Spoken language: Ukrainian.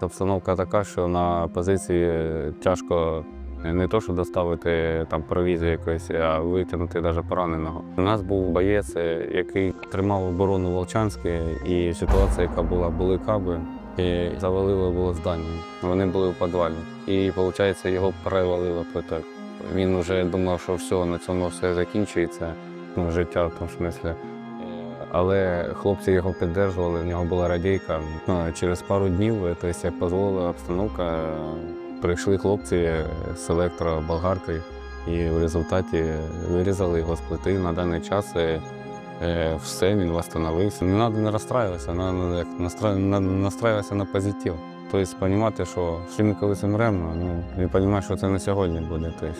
Обстановка така, що на позиції тяжко не то, що доставити там провізію якоїсь, а витягнути навіть пораненого. У нас був боєць, е, який тримав оборону Волчанське, і ситуація, яка була, були каби, і завалило було здання. Вони були в підвалі. І виходить, його перевалило поток. Він вже думав, що все, на цьому все закінчується, ну, життя в тому смислі. Але хлопці його підтримували, в нього була радійка. Через пару днів, тобто, як дозволила обстановка, прийшли хлопці з електроболгаркою і в результаті вирізали його з плити. На даний час е, е, все, він встановився. Не треба не розстраюватися, треба на- настраюватися на позитив. Тобто розуміти, що всі ми колись умремо, ну, і розуміти, що це не сьогодні буде. Тобто,